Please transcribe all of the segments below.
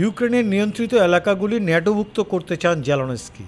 ইউক্রেনের নিয়ন্ত্রিত এলাকাগুলি ন্যাটোভুক্ত করতে চান জেলনস্কি।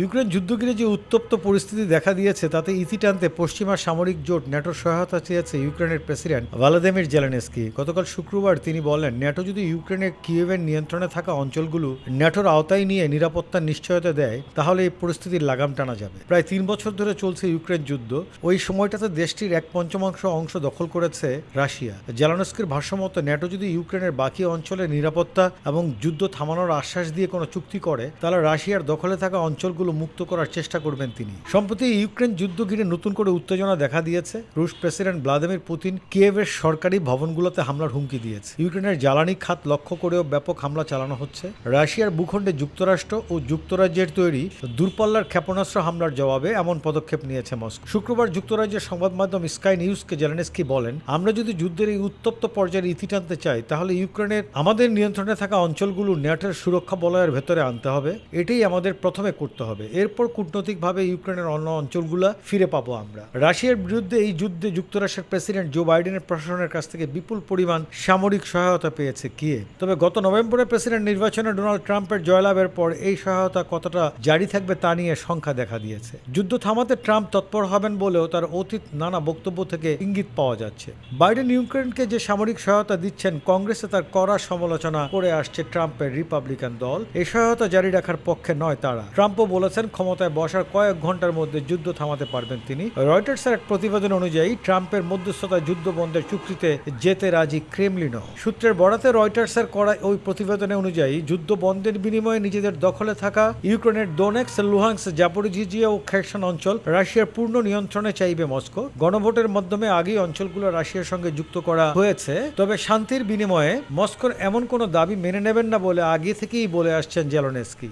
ইউক্রেন যুদ্ধঘিরে যে উত্তপ্ত পরিস্থিতি দেখা দিয়েছে, তাতে ইতি টানতে পশ্চিমা সামরিক জোট ন্যাটোর সহায়তা চেয়েছে ইউক্রেনের প্রেসিডেন্ট ভালাদিমির জেলেনস্কি। গতকাল শুক্রবার তিনি বলেন, ন্যাটো যদি ইউক্রেনের কিয়েভের নিয়ন্ত্রণে থাকা অঞ্চলগুলো ন্যাটোর আওতায় নিয়ে নিরাপত্তার নিশ্চয়তা দেয়, তাহলে এই পরিস্থিতির লাগাম টানা যাবে। প্রায় তিন বছর ধরে চলছে ইউক্রেন যুদ্ধ। ওই সময়টাতে দেশটির এক পঞ্চমাংশ অংশ দখল করেছে রাশিয়া। জেলানস্কির ভাষ্যমতো ন্যাটো যদি ইউক্রেনের বাকি অঞ্চলে নিরাপত্তা এবং যুদ্ধ থামানোর আশ্বাস দিয়ে কোনো চুক্তি করে, তাহলে রাশিয়ার দখলে থাকা অঞ্চলগুলো মুক্ত করার চেষ্টা করবেন তিনি। সম্প্রতি ইউক্রেন যুদ্ধ ঘিরে নতুন করে উত্তেজনা দেখা দিয়েছে, রুশ প্রেসিডেন্ট ভ্লাদিমির পুতিন কিয়েভের সরকারি ভবনগুলোতে হামলার হুমকি দিয়েছে। ইউক্রেনের জ্বালানি খাত লক্ষ্য করেও ব্যাপক হামলা চালানো হচ্ছে। রাশিয়ার ভূখণ্ডে যুক্তরাষ্ট্র ও যুক্তরাজ্যের তৈরি দূরপাল্লার ক্ষেপণাস্ত্র হামলার জবাবে এমন পদক্ষেপ নিয়েছে মস্কো। শুক্রবার যুক্তরাজ্যের সংবাদ মাধ্যম স্কাই নিউজকে জেলেনস্কি বলেন, আমরা যদি যুদ্ধের এই উত্তপ্ত পর্যায়ের ইতি টানতে চাই, তাহলে ইউক্রেনের আমাদের নিয়ন্ত্রণে থাকা অঞ্চলগুলো ন্যাটোর সুরক্ষা বলয়ের ভেতরে আনতে হবে। এটাই আমাদের প্রথমে করতে হবে। এরপর কূটনৈতিকভাবে ইউক্রেনের অন্য অঞ্চলগুলো ফিরে পাবো আমরা। রাশিয়ার বিরুদ্ধে এই যুদ্ধে যুক্তরাষ্ট্রের প্রেসিডেন্ট জো বাইডেনের প্রশাসনের কাছ থেকে বিপুল পরিমাণ সামরিক সহায়তা পেয়েছে কিয়ে। তবে গত নভেম্বরে প্রেসিডেন্ট নির্বাচনে ডোনাল্ড ট্রাম্পের জয়লাভের পর এই সহায়তা কতটা জারি থাকবে তা নিয়ে সংখ্যা দেখা দিয়েছে। যুদ্ধ থামাতে ট্রাম্প তৎপর হবেন বলেও তার অতীত নানা বক্তব্য থেকে ইঙ্গিত পাওয়া যাচ্ছে। বাইডেন ইউক্রেনকে যে সামরিক সহায়তা দিচ্ছেন, কংগ্রেসে তার কড়া সমালোচনা করে আসছে ট্রাম্পের রিপাবলিকান দল। এই সহায়তা জারি রাখার পক্ষে নয় তারা। ট্রাম্পও বলেছেন, ক্ষমতায় বসার কয়েক ঘণ্টার মধ্যে যুদ্ধ থামাতে পারবেন তিনি। রয়টার্সের এক প্রতিবেদন অনুযায়ী, ট্রাম্পের মধ্যস্থতায় যুদ্ধ বন্ধের চুক্তিতে যেতে রাজি ক্রেমলিনও। সূত্রের বরাতে রয়টার্সের করা ওই প্রতিবেদনে অনুযায়ী যুদ্ধ বন্ধের বিনিময়ে নিজেদের দখলে থাকা ইউক্রেনের ডোনেক্স লুহান্স জাপোরিজিজিয়া ও খেরসন অঞ্চল রাশিয়ার পূর্ণ নিয়ন্ত্রণে চাইবে মস্কো। গণভোটের মাধ্যমে আগেই অঞ্চলগুলো রাশিয়ার সঙ্গে যুক্ত করা হয়েছে। তবে শান্তির বিনিময়ে মস্কোর এমন কোনো দাবি মেনে নেবেন না বলে আগে থেকেই বলে আসছেন জেলনেস্কি।